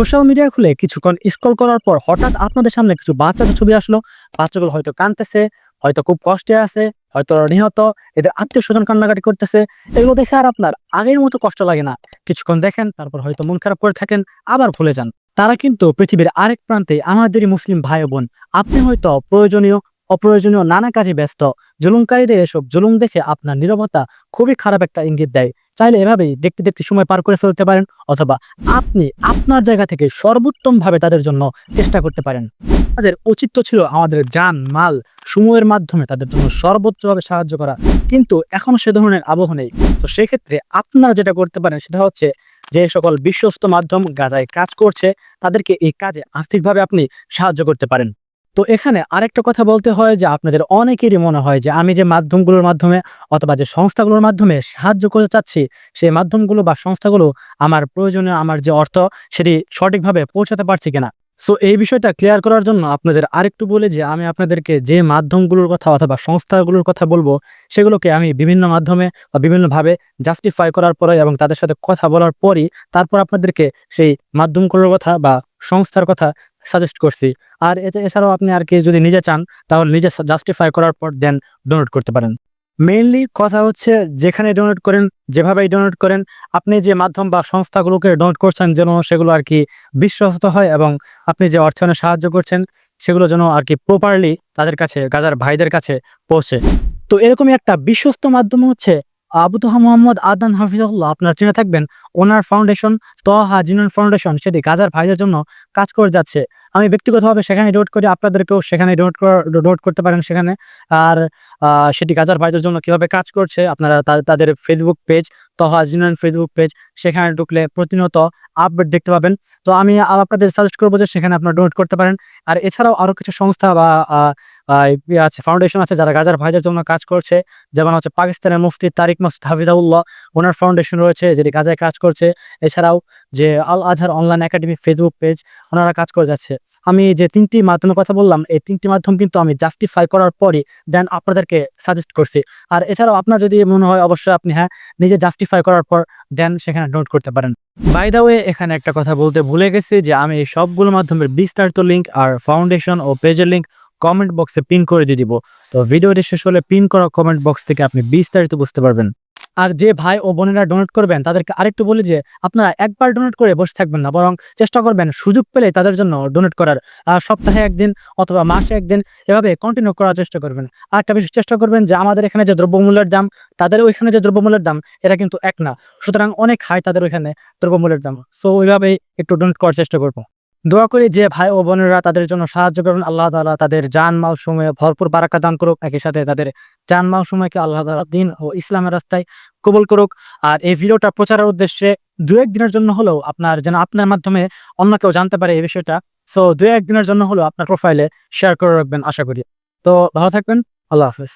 Social media খুলে কিছুক্ষণ scroll করার পর হঠাৎ আপনাদের সামনে কিছু বাচ্চাদের ছবি আসলো। বাচ্চাগুলো হয়তো কাঁদতেছে, হয়তো খুব কষ্টে আছে, হয়তো নিহত, এদের আত্মীয় স্বজন কান্নাকাটি করতেছে। এগুলো দেখে আর আপনার আগের মতো কষ্ট লাগে না। কিছুক্ষণ দেখেন, তারপর হয়তো মন খারাপ করে থাকেন, আবার ভুলে যান। তারা কিন্তু পৃথিবীর আরেক প্রান্তে আমাদেরই মুসলিম ভাই বোন। আপনি হয়তো প্রয়োজনীয় অপ্রয়োজনীয় নানা কাজে ব্যস্ত। জুলুমকারীদের এসব জুলুম দেখে আপনার নীরবতা খুবই খারাপ একটা ইঙ্গিত দেয়। চাইলে এভাবেই দেখতে দেখতে সময় পার করে ফেলতে পারেন অথবা আপনি আপনার জায়গা থেকে সর্বোত্তমভাবে তাদের জন্য চেষ্টা করতে পারেন। তাদের উচিত ছিল আমাদের যান, মাল, সময়ের মাধ্যমে তাদের জন্য সর্বোচ্চভাবে সাহায্য করা। কিন্তু এখনও সে ধরনের আবহ নেই। তো সেক্ষেত্রে আপনারা যেটা করতে পারেন সেটা হচ্ছে যে সকল বিশ্বস্ত মাধ্যম গাজায় কাজ করছে, তাদেরকে এই কাজে আর্থিকভাবে আপনি সাহায্য করতে পারেন। তো এখানে আরেকটা কথা বলতে হয় যে আপনাদের অনেকেরই মনে হয় যে আমি যে মাধ্যমগুলোর মাধ্যমে অথবা যে সংস্থাগুলোর মাধ্যমে সাহায্য করতে চাচ্ছি, সেই মাধ্যমগুলো বা সংস্থাগুলো আমার প্রয়োজনীয় আমার যে অর্থ সেটি সঠিকভাবে পৌঁছাতে পারছি কিনা? সো এই বিষয়টা ক্লিয়ার করার জন্য আপনাদের আরেকটু বলে যে আমি আপনাদেরকে যে মাধ্যমগুলোর কথা অথবা সংস্থাগুলোর কথা বলব, সেগুলোকে আমি বিভিন্ন মাধ্যমে বা বিভিন্নভাবে জাস্টিফাই করার পরে এবং তাদের সাথে কথা বলার পরই তারপর আপনাদেরকে সেই মাধ্যমগুলোর কথা বা সংস্থার কথা সাজেস্ট করছি। আর এছাড়াও আপনি আর কি যদি নিজে চান, তাহলে নিজে জাস্টিফাই করার পর দেন ডোনেট করতে পারেন। মেইনলি কথা হচ্ছে যেখানে ডোনেট করেন, যেভাবেই ডোনেট করেন, আপনি যে মাধ্যম বা সংস্থাগুলোকে ডোনেট করছেন যেন সেগুলো আর কি বিশ্বস্ত হয় এবং আপনি যে অর্থায়নে সাহায্য করছেন, সেগুলো যেন আর কি প্রপারলি তাদের কাছে, গাজার ভাইদের কাছে পৌঁছে। তো এরকমই একটা বিশ্বস্ত মাধ্যম হচ্ছে আবু তোহা মোহাম্মদ আদান হাফিজুল্লাহ, আপনার চিনে থাকবেন, ওনার ফাউন্ডেশন তহা জিনন ফাউন্ডেশন সেটি গাজার ভাইদের জন্য কাজ করে যাচ্ছে। আমি ব্যক্তিগতভাবে সেখানে ডোনেট করি, আপনাদেরকেও সেখানে ডোট ডোট করতে পারেন সেখানে। আর সেটি গাজার ভাইদের জন্য কীভাবে কাজ করছে, আপনারা তাদের ফেসবুক পেজ তহা জিনন ফেসবুক পেজ সেখানে ঢুকলে প্রতিনিয়ত আপডেট দেখতে পাবেন। তো আমি আপনাদের সাজেস্ট করব যে সেখানে আপনারা ডোনেট করতে পারেন। আর এছাড়াও আরও কিছু সংস্থা বা আছে ফাউন্ডেশন আছে যারা গাজার ভাইদের জন্য কাজ করছে। যেমন হচ্ছে পাকিস্তানের মুফতি তারিক মাসুদ হাফিজাউল্লাহ, ওনার ফাউন্ডেশন রয়েছে যেটি গাজায় কাজ করছে। এছাড়াও যে Al Azhar online academy Facebook page ওনারা কাজ করে যাচ্ছে। আমি যে তিনটি মাধ্যমের কথা বললাম, এই তিনটি মাধ্যম কিন্তু আমি জাস্টিফাই করার পরই দেন আপনাদেরকে সাজেস্ট করছি। আর এছাড়াও আপনার যদি মনে হয় অবশ্যই আপনি হ্যাঁ নিজে জাস্টিফাই করার পর দেন সেখানে নোট করতে পারেন। বাই দা ওয়ে এখানে একটা কথা বলতে ভুলে গেছি যে আমি সবগুলো মাধ্যমের বিস্তারিত লিঙ্ক আর ফাউন্ডেশন ও পেজের লিঙ্ক কমেন্ট বক্সে পিন করে দিয়ে দিব। তো ভিডিওটি শেষ হলে পিন করা কমেন্ট বক্স থেকে আপনি বিস্তারিত বুঝতে পারবেন। আর যে ভাই ও বোনেরা ডোনেট করবেন, তাদেরকে আরেকটু বলি যে, আপনারা একবার ডোনেট করে বসে থাকবেন না, বরং চেষ্টা করবেন সুযোগ পেলে তাদের জন্য ডোনেট করার। সপ্তাহে একদিন অথবা মাসে একদিন এভাবে কন্টিনিউ করার চেষ্টা করবেন। আর একটা বিশেষ চেষ্টা করবেন যে, আমাদের এখানে যে দ্রব্যমূল্যের দাম, তাদের ওইখানে যে দ্রব্যমূল্যের দাম এটা কিন্তু এক না। সুতরাং অনেক হাই তাদের ওইখানে দ্রব্যমূল্যের দাম। সো ওইভাবেই একটু ডোনেট করার চেষ্টা করব। দোয়া করি যে ভাই ও বোনেরা তাদের জন্য সাহায্য করবেন আল্লাহ তাআলা তাদের যান মাল সময়ে ভরপুর বারাকা দান করুক। একই সাথে তাদের যান মাল সময়কে আল্লাহ তাআলা দিন ও ইসলামের রাস্তায় কবুল করুক। আর এই ভিডিওটা প্রচারের উদ্দেশ্যে দু দিনের জন্য হলেও আপনার যেন আপনার মাধ্যমে অন্য কেউ জানতে পারে এই বিষয়টা, সো দু দিনের জন্য হলেও আপনার প্রোফাইলে শেয়ার করে রাখবেন, আশা করি। তো ভালো থাকবেন, আল্লাহ হাফেজ।